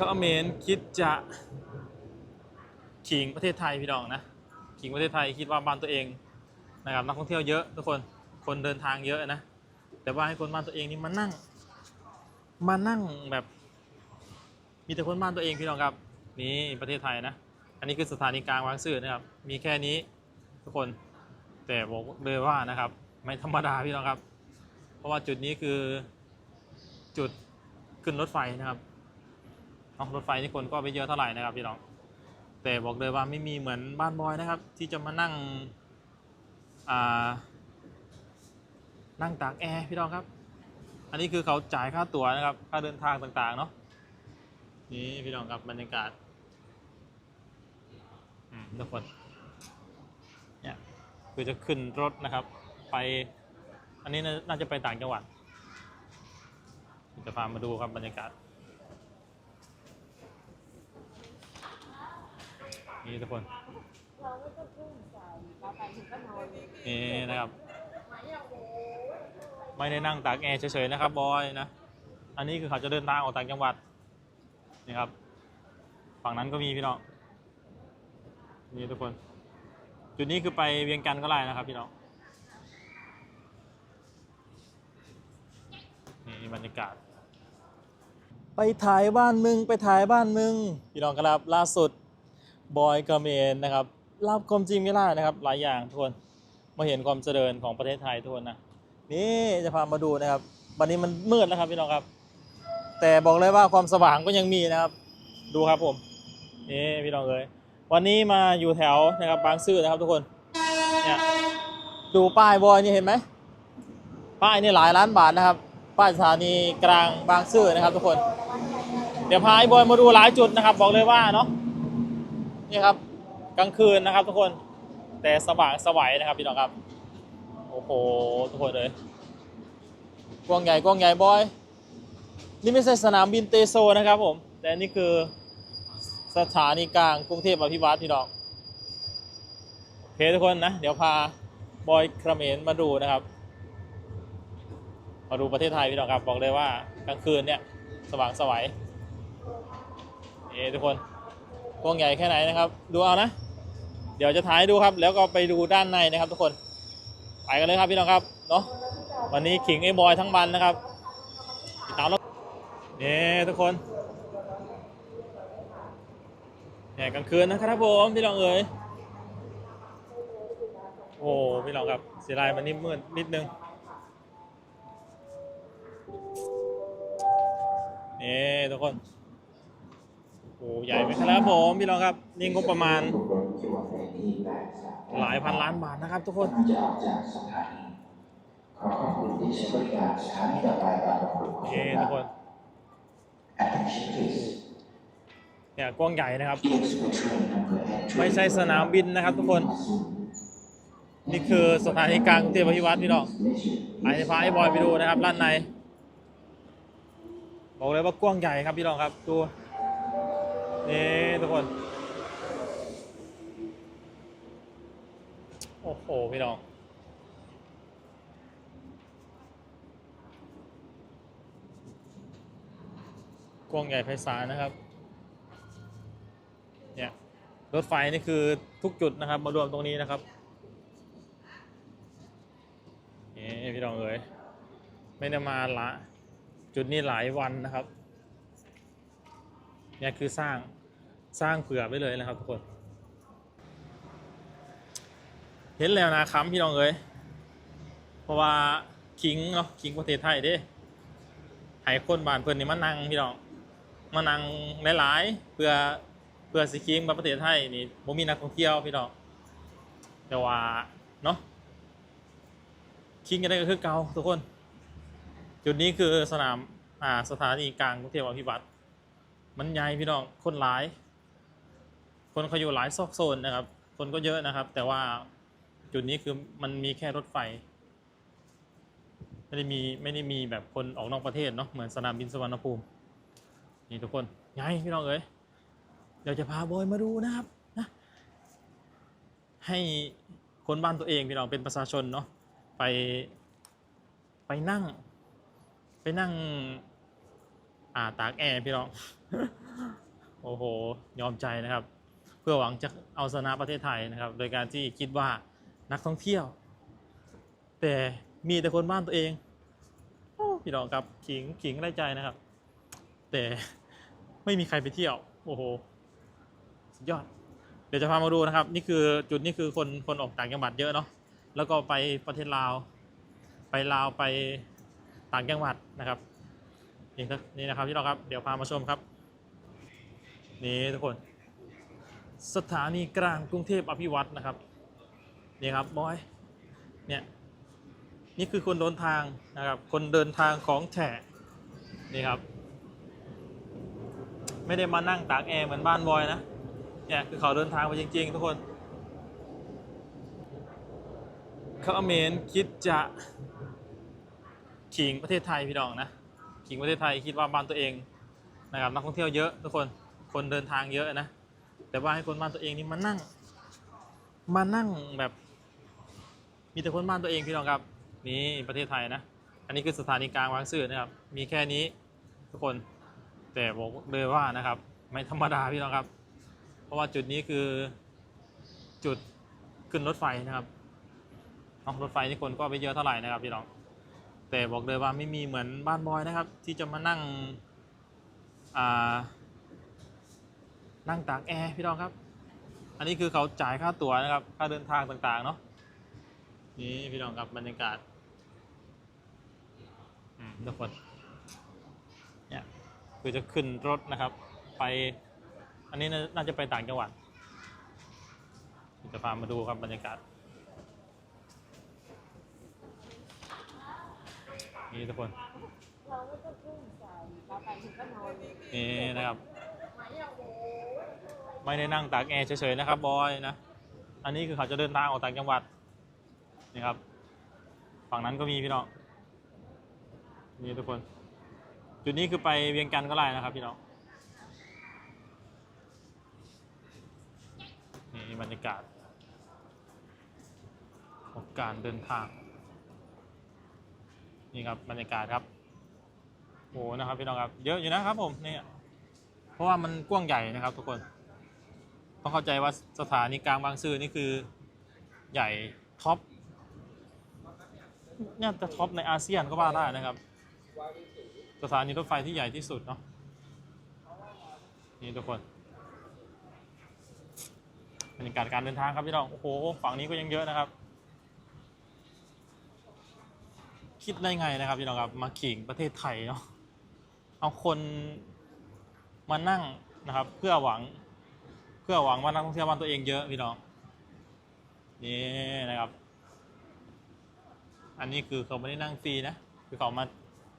เขมรคิดจะขิงประเทศไทยพี่น้องนะขิงประเทศไทยคิดว่าบ้านตัวเองนะครับนักท่องเที่ยวเยอะทุกคนคนเดินทางเยอะนะแต่ว่าให้คนบ้านตัวเองนี่มานั่ง มานั่งแบบ มีแต่คนบ้านตัวเองพี่น้องครับ นี่ประเทศไทยนะ อันนี้คือสถานีกลางบางซื่อนะครับ มีแค่นี้ทุกคนแต่บอกเลยว่านะครับ ไม่ธรรมดาพี่น้องครับ เพราะว่าจุดนี้คือจุดขึ้นรถไฟนะครับ เอารถไฟนี่คนก็ไม่เยอะเท่าไหร่นะครับพี่น้อง แต่บอกเลยว่าไม่มีเหมือนบ้านบอยนะครับ ที่จะมานั่งอ่านั่งตากแอร์พี่น้องครับ อันนี้คือเขาจ่ายค่าตั๋วนะครับ ค่าเดินทางต่างๆเนาะ นี่พี่น้องครับบรรยากาศทุกคนเนี่ยคือจะขึ้นรถนะครับ ไป อันนี้น่าจะไปต่างจังหวัดจะพามาดูครับบรรยากาศ นี่ทุกคนเราไม่ต้องพึ่งใส่เราไปถึงก็นอนนี่นะครับ ไม่ได้นั่งตากแอร์เฉยๆนะครับบอยนะอันนี้คือเขาจะเดินทางออกต่างจังหวัดนี่ครับ ฝั่งนั้นก็มีพี่น้องนี่ทุกคน จุดนี้คือไปเวียงจันทร์ก็ได้นะครับพี่น้องนี่บรรยากาศ ไปถ่ายบ้านมึงไปถ่ายบ้านมึง พี่น้องครับล่าสุด บอยกระเมนนะครับรับความจริงไม่ได้นะครับ หลายอย่างทุกคนมาเห็นความเจริญของประเทศไทยทุกคนนะนี่จะพามาดูนะครับ วันนี้มันมืดแล้วครับพี่น้องครับ แต่บอกเลยว่าความสว่างก็ยังมีนะครับ ดูครับผมนี่พี่น้องเลยวันนี้มาอยู่แถวนะครับบางซื่อนะครับทุกคนเนี่ยดูป้ายบอยนี่เห็นไหมป้ายนี่หลายล้านบาทนะครับ ป้ายสถานีกลางบางซื่อนะครับ ทุกคน เดี๋ยวพาไอ้บอยมาดูหลายจุดนะครับ บอกเลยว่าเนาะ นี่ครับ กลางคืนนะครับ ทุกคน แต่สว่างสวัยนะครับพี่น้องครับ โอ้โหทุกคนเลยกว้างใหญ่กว้างใหญ่บอย นี่ไม่ใช่สนามบินเตโซนะครับผม แต่นี่คือสถานีกลางกรุงเทพอภิวัตพี่น้องโอเคทุกคนนะ เดี๋ยวพาบอยครเมนมาดูนะครับ มาดูประเทศไทยพี่น้องครับ บอกเลยว่ากลางคืนเนี่ย สว่างสวัยเอ้ทุกคน กว้างใหญ่แค่ไหนนะครับ ดูเอานะ เดี๋ยวจะถ่ายดูครับ แล้วก็ไปดูด้านในนะครับทุกคน ไปกันเลยครับพี่น้องครับ เนาะ วันนี้ขิงไอ้บอยทั้งบันนะครับติดตามแล้วนี่ทุกคนเนี่ยกลางคืนนะครับผมพี่น้องเอ๋ยโอ้พี่น้องครับเสียดายมันนี่มืดนิดนึงนี่ทุกคน โอ้ใหญ่ไหมครับผมพี่น้องครับนี่งบประมาณ หลายพันล้านบาทนะครับทุกคนจะออกจากสถานีขอขอบคุณที่ใช้บริการสถานีต่อไปบางประกงโอเคทุกคน Attention please เนี่ยกว้างใหญ่นะครับ ไม่ใช่สนามบินนะครับทุกคน นี่คือสถานีกลางกรุงเทพอภิวัตรพี่น้องไอ้พาไอ้บอยไปดูนะครับด้านในบอกเลยว่ากว้างใหญ่ครับพี่น้องครับดู นี่ทุกคน โอ้โห พี่น้อง กว้างใหญ่ไพศาลนะครับ เนี่ย รถไฟนี่คือทุกจุดนะครับ มารวมตรงนี้นะครับนี่พี่น้องเอ๋ยไม่ได้มาละ จุดนี้หลายวันนะครับ เนี่ยคือสร้าง สร้างเผื่อไว้เลยนะครับทุกคน เห็นแล้วนะครับพี่น้องเอ๋ยเพราะว่าคิงเนาะคิงประเทศไทยเด้ให้คนบ้านเพิ่อนนี่มานั่งพี่น้องมานั่งหลายๆเพื่อเพื่อสิคิงมาประเทศไทยนี่บ่มีนักท่องเที่ยวพี่น้องแต่ว่าเนาะคิงกันได้ก็คือเกาทุกคน จุดนี้คือสนามอ่าสถานีกลางกรุงเทพอภิวัตรมันใหญ่พี่น้องคนหลาย คนเขาอยู่หลายซอกโซนนะครับ คนก็เยอะนะครับ แต่ว่าจุดนี้คือมันมีแค่รถไฟ ไม่ได้มีไม่ได้มีแบบคนออกนอกประเทศเนาะเหมือนสนามบินสุวรรณภูมิ นี่ทุกคนใหญ่พี่น้องเอ้ยเดี๋ยวจะพาบอยมาดูนะครับนะให้คนบ้านตัวเองพี่น้องเป็นประชาชนเนาะไปไปนั่ง ไปนั่ง อ่าตากแอร์พี่น้อง โอ้โห ยอมใจนะครับ พื่อหวังจะเอาชนะประเทศไทยนะครับ โดยการที่คิดว่านักท่องเที่ยว แต่มีแต่คนบ้านตัวเองพี่น้องครับขิงขิงได้ใจนะครับ แต่ไม่มีใครไปเที่ยว โอ้โหสุดยอด เดี๋ยวจะพามาดูนะครับ นี่คือจุดนี้คือคนคนออกต่างจังหวัดเยอะเนาะแล้วก็ไปประเทศลาว ไปลาวไปต่างจังหวัดนะครับนี่นี่นะครับพี่น้องครับเดี๋ยวพามาชมครับ นี่ทุกคน สถานีกลางกรุงเทพอภิวัตนะครับนี่ครับบอยเนี่ยนี่คือคนเดินทางนะครับคนเดินทางของแฉะนี่ครับ ไม่ได้มานั่งตากแอร์เหมือนบ้านบอยนะเนี่ยคือเขาเดินทางไปจริง ๆ ทุกคนเขาเมนคิดจะขิงประเทศไทยพี่น้องนะขิงประเทศไทยคิดว่าบ้านตัวเองนะครับนักท่องเที่ยวเยอะทุกคนคนเดินทางเยอะนะ แต่ว่าให้คนบ้านตัวเองนี่มานั่ง มานั่งแบบ มีแต่คนบ้านตัวเองพี่น้องครับ นี่ประเทศไทยนะ อันนี้คือสถานีกลางบางซื่อนะครับ มีแค่นี้ทุกคน แต่บอกเลยว่านะครับ ไม่ธรรมดาพี่น้องครับ เพราะว่าจุดนี้คือจุดขึ้นรถไฟนะครับรถไฟนี่คนก็ไม่เยอะเท่าไหร่นะครับพี่น้อง แต่บอกเลยว่าไม่มีเหมือนบ้านบอยนะครับ ที่จะมานั่งอ่า นั่งตากแอร์พี่น้องครับ อันนี้คือเขาจ่ายค่าตั๋วนะครับ ค่าเดินทางต่างๆเนาะ นี่พี่น้องครับบรรยากาศอืมทุกคนเนี่ยคือจะขึ้นรถนะครับ ไป อันนี้น่านาจะไปต่างจังหวัด จะพามาดูครับบรรยากาศนี่ทุกคนเราไม่ต้องใส่เราไปถึงก็นอนนี่นะครับ ไม่ได้นั่งตากแอร์เฉยๆนะครับบอยนะ อันนี้คือเขาจะเดินทางออกต่างจังหวัดนี่ครับ ฝั่งนั้นก็มีพี่น้องนี่ทุกคน จุดนี้คือไปเวียงจันทร์ก็ได้นะครับพี่น้องนี่บรรยากาศของการเดินทาง นี่ครับบรรยากาศครับโอ้นะครับพี่น้องครับเยอะอยู่นะครับผมเนี่ยเพราะว่ามันกว้างใหญ่นะครับทุกคน ต้องเข้าใจว่าสถานีกลางบางซื่อนี่คือใหญ่ท็อปเนี่ยจะท็อปในอาเซียนก็ว่าได้นะครับ สถานีรถไฟที่ใหญ่ที่สุดเนาะนี่ทุกคนบรรยากาศการเดินทางครับพี่น้องโอ้โหฝั่งนี้ก็ยังเยอะนะครับ คิดได้ไงนะครับพี่น้องครับมาขิงประเทศไทยเนาะเอาคนมานั่งนะครับ เพื่อหวัง พื่อหวังว่านักท่องเที่ยวบ้านตัวเองเยอะพี่น้องนี่นะครับ อันนี้คือเขาไม่ได้นั่งฟรีนะคือเขามา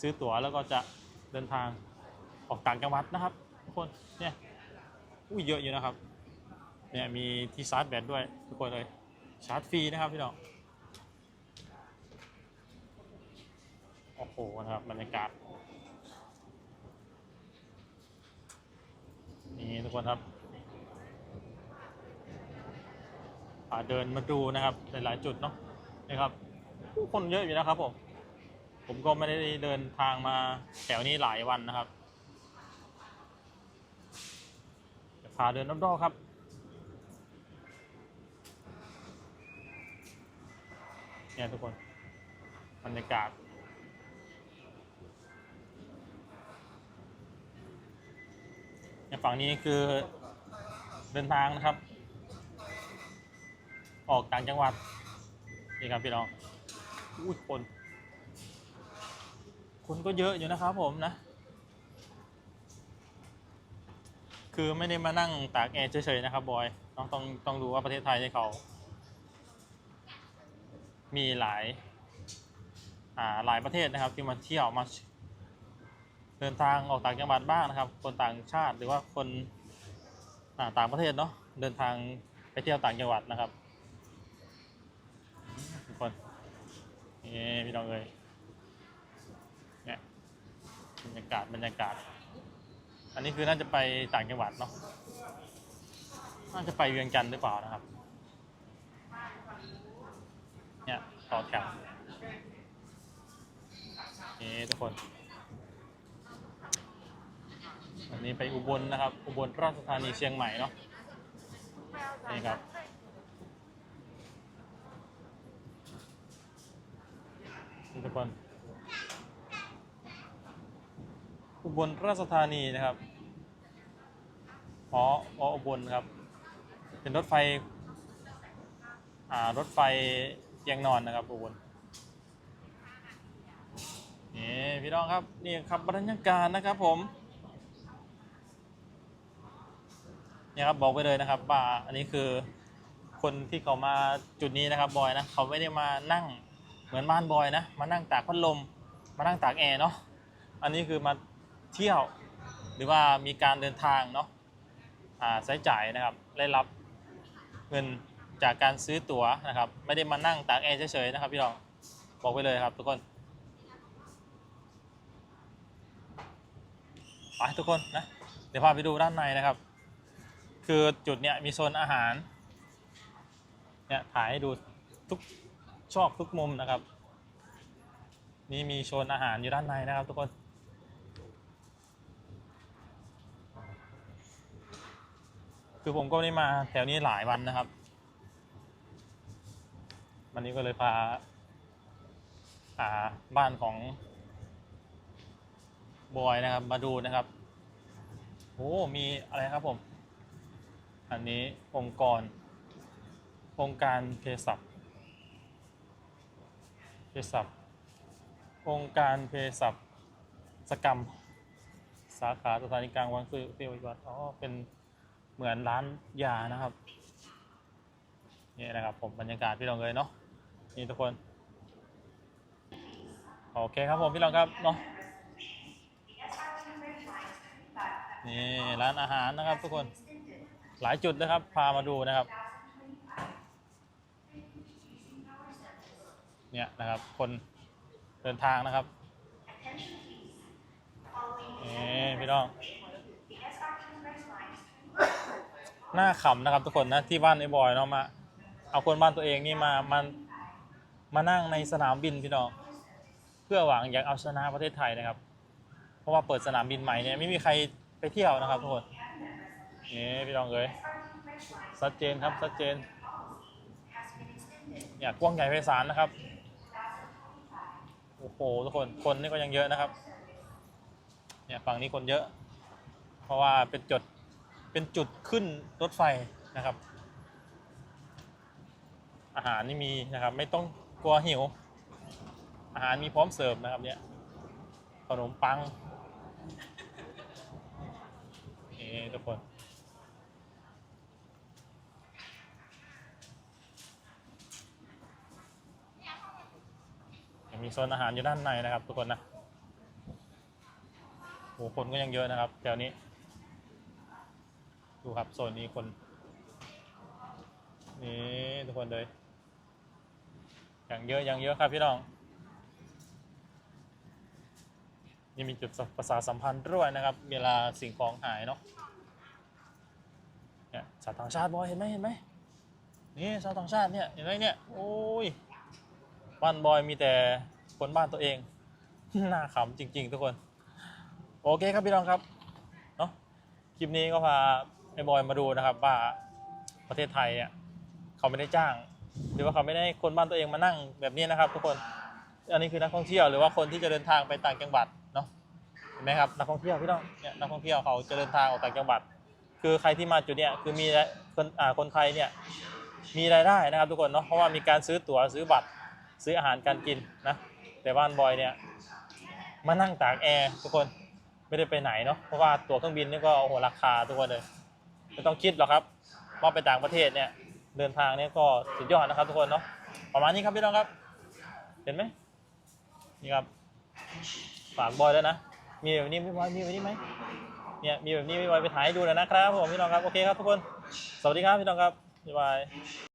ซื้อตั๋วแล้วก็จะเดินทางออกต่างจังหวัดนะครับทุกคนเนี่ยอุ้ยเยอะอยู่นะครับเนี่ยมีที่ชาร์จแบตด้วยทุกคนเลยชาร์จฟรีนะครับพี่น้องโอ้โหนะครับบรรยากาศนี่ทุกคนครับอ่าเดินมาดูนะครับ หลายๆจุดเนาะนะครับผู้คนเยอะอยู่นะครับผมผมก็ไม่ได้เดินทางมาแถวนี้หลายวันนะครับจะพาเดินรอบๆครับเนี่ยทุกคนบรรยากาศในฝั่งนี้คือเดินทางนะครับ ออกต่างจังหวัด นี่ครับพี่น้องอุ้ยคน คนก็เยอะอยู่นะครับผมนะ คือไม่ได้มานั่งตากแอร์เฉยๆนะครับบอยต้องต้องต้องดูว่าประเทศไทยที่เขา มีหลาย อ่าหลายประเทศนะครับที่มาเที่ยวมาเดินทางออกต่างจังหวัดบ้างนะครับ คนต่างชาติหรือว่าคนต่างประเทศเนาะเดินทางไปเที่ยวต่างจังหวัดนะครับ ทุกคนนี่พี่น้องเลยเนี่ยบรรยากาศบรรยากาศ อันนี้คือน่าจะไปต่างจังหวัดเนาะน่าจะไปเวียงจันทร์หรือเปล่านะครับ เนี่ยต่อแถวนี่ทุกคนนี้ไปอุบลนะครับ อุบลราชธานีเชียงใหม่เนาะนี่ครับ ทุกคนอุบลราชธานีนะครับอ๋ออ๋ออุบลครับ เป็นรถไฟ อ่ารถไฟเตียงนอนนะครับอุบลนี่พี่น้องครับนี่ครับบรรยากาศนะครับผมเนี่ยครับบอกไปเลยนะครับว่าอันนี้คือคนที่เขามาจุดนี้นะครับบอยนะเขาไม่ได้มานั่ง เหมือนบ้านบอยนะ มานั่งตากพัดลม มานั่งตากแอร์เนาะ อันนี้คือมาเที่ยว หรือว่ามีการเดินทางเนาะใช้จ่ายนะครับ ได้รับเงินจากการซื้อตั๋วนะครับ ไม่ได้มานั่งตากแอร์เฉยๆนะครับพี่น้อง บอกไปเลยครับทุกคน ไปทุกคนนะ เดี๋ยวพาไปดูด้านในนะครับ คือจุดเนี้ยมีโซนอาหาร เนี่ยถ่ายให้ดูทุก ชอบทุกมุมนะครับ นี่มีโซนอาหารอยู่ด้านในนะครับ ทุกคน คือผมก็ได้มาแถวนี้หลายวันนะครับ วันนี้ก็เลยพาอาบ้านของบอยนะครับมาดูนะครับโอ้มีอะไรครับผม อันนี้องค์กร องค์การเภสัช เภสัชองค์การเภสัชสกรรม สาขาสถานีกลางวังซื้อเฟียววัดอ๋อเป็นเหมือนร้านยานะครับนี่นะครับผมบรรยากาศพี่รองเลยเนาะนี่ทุกคนโอเคครับผมพี่รองครับเนาะนี่ร้านอาหารนะครับทุกคนหลายจุดนะครับพามาดูนะครับ เนี่ยนะครับ คนเดินทางนะครับนี่พี่น้องหน้าขำนะครับทุกคนนะที่บ้านไอ้บอยเนาะมา เอาคนบ้านตัวเองนี่มามันมานั่งในสนามบินพี่น้องเพื่อหวังอยากเอาชนะประเทศไทยนะครับ เพราะว่าเปิดสนามบินใหม่เนี่ยไม่มีใครไปเที่ยวนะครับทุกคนนี่พี่น้องเอ้ยชัดเจนครับชัดเจนเนี่ยกว้างใหญ่ไพศาลนะครับ โอ้โหทุกคนคนนี่ก็ยังเยอะนะครับ เนี่ยฝั่งนี้คนเยอะ เพราะว่าเป็นจุดเป็นจุดขึ้นรถไฟนะครับ อาหารนี่มีนะครับ ไม่ต้องกลัวหิว อาหารมีพร้อมเสิร์ฟนะครับเนี่ยขนมปังนี่ทุกคน มีโซนอาหารอยู่ด้านในนะครับทุกคนนะโอ้คนก็ยังเยอะนะครับแถวนี้ ดูครับโซนนี้คน นี่ทุกคนเลยอย่างเยอะอย่างเยอะครับพี่น้องนี่มีจุดประสาสัมพันธ์ด้วยนะครับ เวลาสิ่งของหายเนาะเนี่ยชาวต่างชาติบอยเห็นไหมเห็นไหมนี่ชาวต่างชาติเนี่ยเห็นไหมเนี่ยโอ้ยบ้านบอยมีแต่ คนบ้านตัวเอง น่าขำจริง ๆ ทุกคน โอเคครับพี่น้องครับเนาะคลิปนี้ก็พาไอ้บอยมาดูนะครับ ว่าประเทศไทยเนี่ยเขาไม่ได้จ้าง หรือว่าเขาไม่ได้คนบ้านตัวเองมานั่งแบบนี้นะครับ ทุกคนอันนี้คือนักท่องเที่ยวหรือว่าคนที่จะเดินทางไปต่างจังหวัดเนาะเห็นไหมครับนักท่องเที่ยวพี่น้องเนี่ยนักท่องเที่ยวเขาจะเดินทางออกต่างจังหวัด คือใครที่มาจุดเนี้ยคือมีคนอ่าคนไทยเนี่ยมีรายได้นะครับทุกคนเนาะเพราะว่ามีการซื้อตั๋วซื้อบัตรซื้ออาหารการกินนะ แต่บ้านบอยเนี่ยมานั่งตากแอร์ทุกคนไม่ได้ไปไหนเนาะเพราะว่าตั๋วเครื่องบินนี่ก็โอ้โหราคาทุกคนเลยไม่ต้องคิดหรอกครับว่าไปต่างประเทศเนี่ยเดินทางเนี่ยก็สุดยอดนะครับ ทุกคนเนาะประมาณนี้ครับพี่น้องครับ เห็นไหมนี่ครับฝากบอยแล้วยนะมีแบบนี้ไม่บอยมีแบบนี้ไหมเนี่ยมีแบบนี้ไม่บอยไปถ่ายดูหน่อยนะครับผมพี่น้องครับโอเคครับทุกคน สวัสดีครับพี่น้องครับบ๊ายบาย